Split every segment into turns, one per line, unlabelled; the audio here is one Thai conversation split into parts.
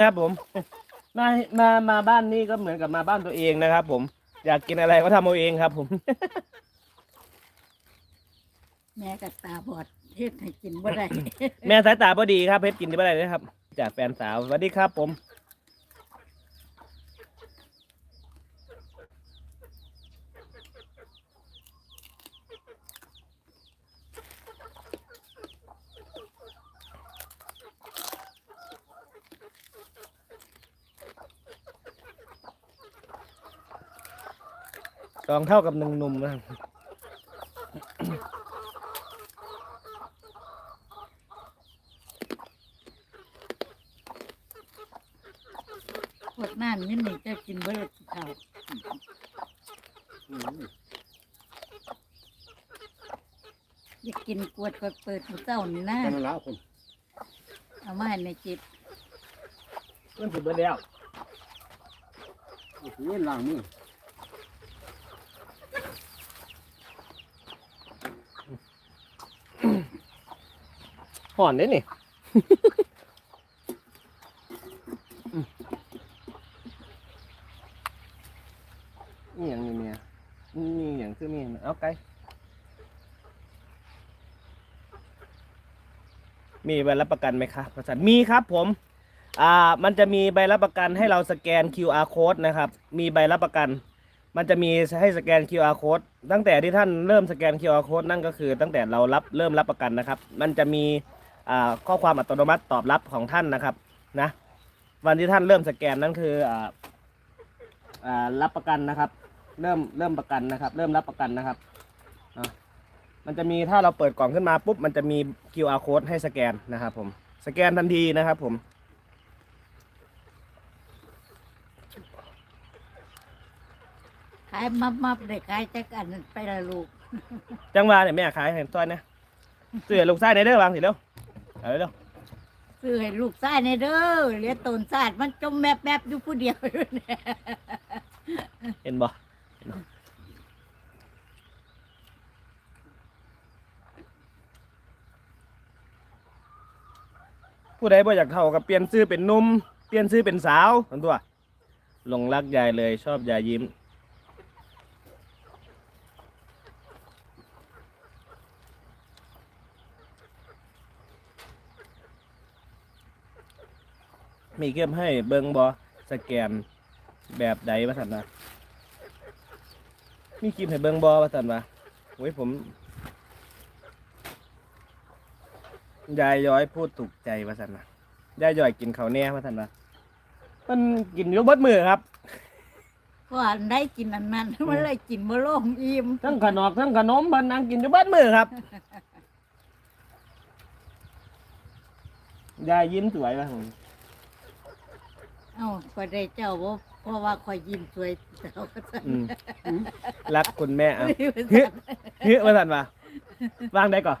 ครับผมมามามาบ้านนี้ก็เหมือนกับมาบ้านตัวเองนะครับ ผม อยากกินอะไรก็ทำเอาเองครับ ผม
แม่กับตาบอดเฮ็ดให้กินบ่ได้
แม่สายตาพอดีครับเพชรกินได้ไม่ได้เลยครับ จากแฟนสาวสวัสดีครับผม สองเท่ากับหนึ่งหนุ่มนะครับ
พวดนั่นมินนี่จะกินบ่ได้ข้าวอยากกินกวดเปิดเปิดมื้อเช้านี่นะ
กันละคน
เอามาให้ในจิต
เพื่อนสุดเบิดแล้ว
โอ้โหล้างมือ
ห่อนได้นี่อืมนี่อย่างนี้เนี่ยนี่อย่างคือมีเอาไกลมีใบรับประกันไหมครับประสันมีครับผม อ่า มันจะมีใบรับประกันให้เราสแกน QR code นะครับ มีใบรับประกัน มันจะมีให้สแกน QR code ตั้งแต่ที่ท่านเริ่มสแกน QR code นั่นก็คือตั้งแต่เรารับเริ่มรับประกันนะครับ มันจะมีข้อความอัตโนมัติตอบรับของท่านนะครับนะวันที่ท่านเริ่มสแกนนั่นคืออรับประกันนะครับ เริ่มเริ่มประกันนะครับ เริ่มรับประกันนะครับมันจะมีถ้าเราเปิดกล่องขึ้นมาปุ๊บมันจะมี QR code ให้สแกนนะครับผมสแกนทันทีนะครับผม
ขายมับมับได้ขายจักอันนั้นไปละลูก
จังหวะเนี่ยแม่ขายให้ต้อยนะซื้อให้ลูกชายในเด้อวางสิเร็วเอาเร็ว
ซื้อให้ลูกชายในเด้อเหลียตนศาสตร์มันจมแมบแมบอยู่ผู้เดียวอยู่เนี่ย
เห็นบ่เห็นบ่ผู้ใดบ่อยากเท่ากับเปลี่ยนซื้อเป็นหนุ่มเปลี่ยนซื้อเป็นสาวทั้งตัวหลงรักยายเลยชอบยายยิ้ม มีเกมให้เบิงบอสแกนแบบใดวะสันนะมีคลิปให้เบิงบอวะสันวะโอ้ยผมยายย้อยพูดถูกใจวะสันนะยายย้อยกินข้าวแน่วะสันวะมันกินอยกเบดมือครับ
ก็อันได้กินอันนั้นมันเลยกินบ่ลงอิ่ม
ทั้งขนมทั้งขนมมันนางกินอยกเบดมือครับยายยิ้มสวยวะผม
เอ้าข่อยได้เจ้าบ่เพราะว่าข่อยยิ้มสวยเจ้าก็สั่น
อืมรักคุณแม่เอา
เฮ้
เฮ้
ย
ยเฮ้ยวะสันวะวางได้ก่อน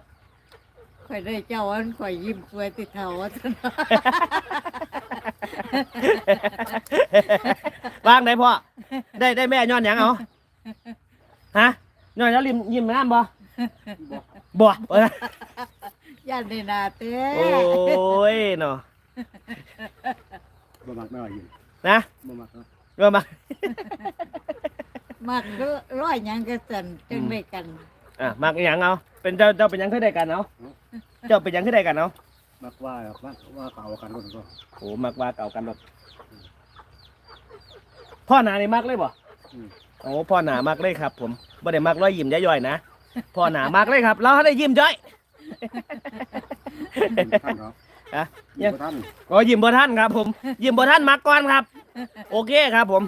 ข่อยได้เจ้าอันข่อยยิ้มสวยติดเท่าว่าซั่น
ว่างได้พ่อได้ได้แม่ย้อนหยังเอาฮะย้อนแล้วริมยิ้มน้ำบ่บ่เออย่า
นในนาเต้
โอ้ยเนาะ
บ่มักไม่ว่ายิน
นะ
บ่มักเนาะ
เริ่มมา
มักร้อยหยังก็สั่นจังได้กัน
อะมักหยังเอาเป็นเจ้าเจ้าเป็นหยังขึ้นได้กันเอาเจ้าเป็นหยังขึ้นได้กันเอา
มักว่ามักว่าเก่ากันคนก็
โอ้มักว่าเก่ากันหมดพ่อหนานี่มักเลยบ่
อืม
โอ้พ่อหนามักเลยครับ ผมบ่ได้มักร้อยยิ้มย่อยๆนะพ่อหนามักเลยครับ เราได้ยิ้มย่อย
ท่านเนาะ
ฮะ
ยิงบ่ท่าน
โอ้ยิ้มบ่ท่านครับ ผมยิ้มบ่ท่านมักก่อนครับ โอเคครับ ผม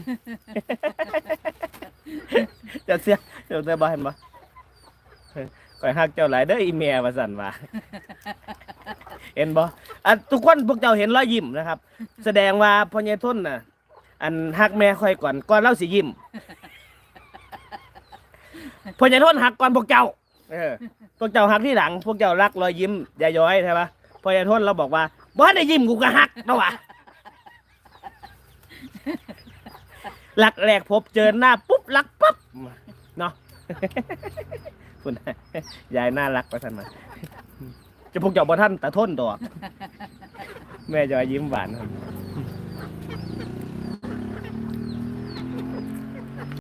จะเสียเดี๋ยวจะบ่เห็นบ่ก่อยฮักเจ้าหลายเด้ออีเมียว่าสั่นว่าเห็นบ่อันทุกคนพวกเจ้าเห็นรอยยิ้มนะครับ แสดงว่าพ่อใหญ่ทนน่ะ อันฮักแม่ค่อยก่อนก่อนเล่าสิยิ้มพ่อใหญ่ทนหักก่อนพวกเจ้า เออ พวกเจ้าหักที่หลัง พวกเจ้ารักรอยยิ้มยายย้อยใช่ปะ พ่อใหญ่ทนเราบอกว่าบ่ได้ยิ้มกูก็หักนะวะหลักแรกพบเจอหน้าปุ๊บรักปั๊บเนาะคุณยายน่ารักประทันมาจะพวกเจ้าบ่ท่านแต่ทนดอก แม่จะยิ้มหวานครับ